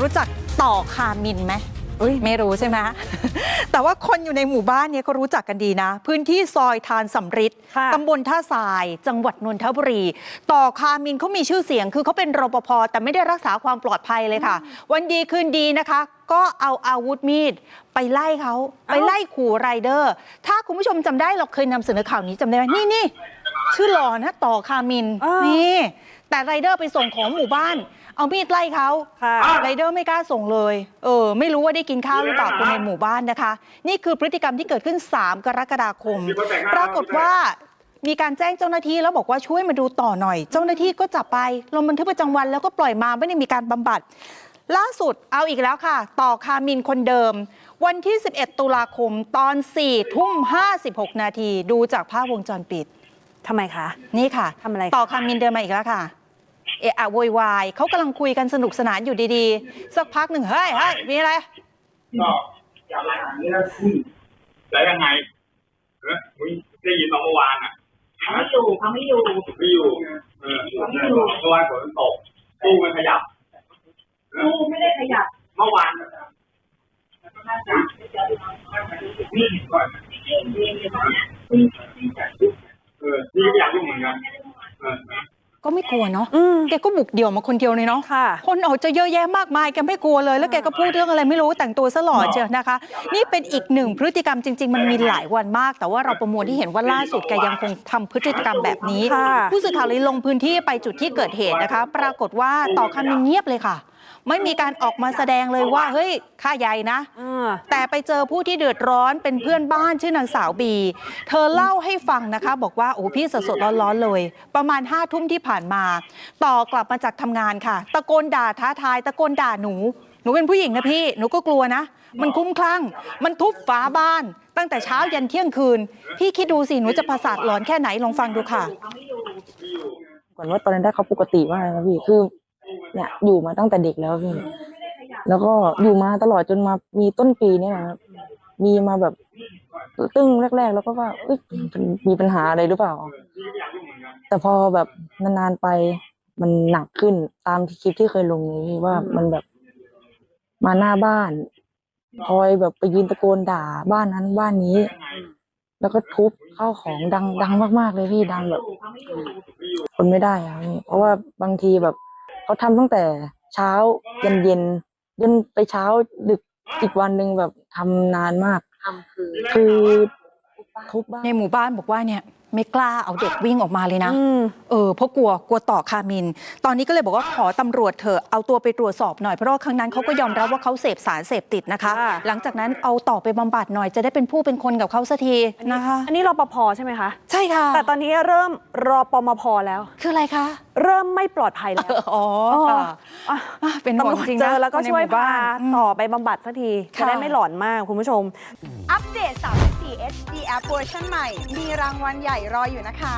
รู้จักต่อคามินไหมไม่รู้ใช่ไหม แต่ว่าคนอยู่ในหมู่บ้านเนี้ก็รู้จักกันดีนะ พื้นที่ซอยทานสำริดค่ะตำบลท่าทราย จังหวัดนนทบุรี ต่อคามินเขามีชื่อเสียง คือเขาเป็นรปภแต่ไม่ได้รักษาความปลอดภัยเลยค่ะ วันดีคืนดีนะคะ ก็เอาอาวุธมีด ไปไล่เขาไปไล่ขู่ไรเดอร์ ถ้าคุณผู้ชมจำได้เราเคยนำเสนอข่าวนี้จำได้ไหมนี่นี่ ชื่อหล่อนะต่อคามินอ่านี่แต่ไรเดอร์ไปส่งของหมู่บ้าน เอามีดไล่เขาค่ะ ไรเดอร์ไม่กล้าส่งเลย เออ ไม่รู้ว่าได้กินข้าวหรือเปล่าคนในหมู่บ้านนะคะ นี่คือพฤติกรรมที่เกิดขึ้น 3 กรกฎาคม ปรากฏว่ามีการแจ้งเจ้าหน้าที่แล้วบอกว่าช่วยมาดูต่อหน่อย เจ้าหน้าที่ก็จับไปลงบันทึกประจำวันแล้วก็ปล่อยมาไม่ได้มีการบำบัด ล่าสุดเอาอีกแล้วค่ะ ต่อคามินคนเดิม วันที่ 11 ตุลาคมตอน4ทุ่ม 56 นาทีดูจากภาพวงจรปิด ทำไมคะ นี่ค่ะทำอะไรคะ ต่อคามินเดินมาอีกแล้วค่ะ เอะอะโวยวายเขากำลังคุยกันสนุกสนานอยู่ดีๆ สักพักหนึ่งเฮ้ยเฮ้ยมีอะไร ก็อย่างไรอันนี้นะแล้วยังไงเออมึงได้ยินมาเมื่อวานอะเขาไม่อยู่เขาไม่อยู่ไม่อยู่เออเมื่อวานฝนตกตู้มันขยับลูกไม่ได้ขยับเมื่อวานนี่ก่อน เออนี่ก็อยากยุ่งเหมือนกันเออก็ไม่กลัวเนาะอืม แกก็บุกเดี่ยวมาคนเดียวเลยเนาะค่ะ คนออกจะเยอะแยะมากมายแกไม่กลัวเลย แล้วแกก็พูดเรื่องอะไรไม่รู้แต่งตัวซะหล่อเชียวนะคะ นี่เป็นอีกหนึ่งพฤติกรรมจริง ๆ มันมีหลายวันมาก แต่ว่าเราประมวลที่เห็นว่าล่าสุดแกยังคงทำพฤติกรรมแบบนี้ ค่ะ ผู้สื่อข่าวเลยลงพื้นที่ไปจุดที่เกิดเหตุนะคะ ปรากฏว่าต่อคำมินเงียบเลยค่ะ ไม่มีการออกมาแสดงเลยว่า เฮ้ยค่าใหญ่นะอ่าแต่ไปเจอผู้ที่เดือดร้อนเป็นเพื่อนบ้านชื่อนางสาวบี เธอเล่าให้ฟังนะคะ บอกว่า โอ้พี่สดๆร้อนๆเลย ประมาณห้าทุ่มที่ผ่านมา ต่อกลับมาจากทำงานค่ะ ตะโกนด่าท้าทาย ตะโกนด่าหนู หนูเป็นผู้หญิงนะพี่ หนูก็กลัวนะ มันคุ้มคลั่ง มันทุบฝาบ้าน ตั้งแต่เช้ายันเที่ยงคืน พี่คิดดูสิ หนูจะประสาทหลอนแค่ไหนลองฟังดูค่ะ ก่อนว่าตอนนั้นได้เขาปกติมากนะพี่คือ เนี่ยอยู่มาตั้งแต่เด็กแล้วพี่ แล้วก็อยู่มาตลอดจนมามีต้นปีเนี่ยนะครับมีมาแบบตึ้งแรก ๆ แล้วก็ว่าเอ้ยมันมีปัญหาอะไรหรือเปล่า แต่พอแบบนานๆไปมันหนักขึ้นตามที่คลิปที่เคยลงเลยพี่ว่ามันแบบมาหน้าบ้านคอยแบบไปยืนตะโกนด่าบ้านนั้นบ้านนี้ แล้วก็ทุบข้าวของดังดังมากๆเลยพี่ดังแบบคนไม่ได้อะพี่เพราะว่าบางทีแบบ เขาทำตั้งแต่เช้าเย็นเย็นจนไปเช้าดึกอีกวันหนึ่งแบบทำนานมากทำคือคือทุบบ้านในหมู่บ้านบอกว่าเนี่ย ไม่กล้าเอาเด็กวิ่งออกมาเลยนะอืมเออเพราะกลัวกลัวต่อคามิน ตอนนี้ก็เลยบอกว่าขอตำรวจเถอะเอาตัวไปตรวจสอบหน่อยเพราะว่าครั้งนั้นเขาก็ยอมรับว่าเขาเสพสารเสพติดนะคะค่ะหลังจากนั้นเอาต่อไปบำบัดหน่อยจะได้เป็นผู้เป็นคนกับเขาสักทีนะคะ อันนี้รปภใช่ไหมคะ ใช่ค่ะ แต่ตอนนี้เริ่มรอปมพแล้ว คืออะไรคะ เริ่มไม่ปลอดภัยแล้ว อ๋ออ๋อค่ะอะอะเป็นห่วงตำรวจจริงเจนะอแล้วก็คนในช่วยหมู่บ้พานอืมต่อไปบำบัดสักทีจะค่ะได้ไม่หลอนมากคุณผู้ชม อัปเดต34 HD App เวอร์ชันใหม่ มีรางวัลใหญ่รออยู่นะคะ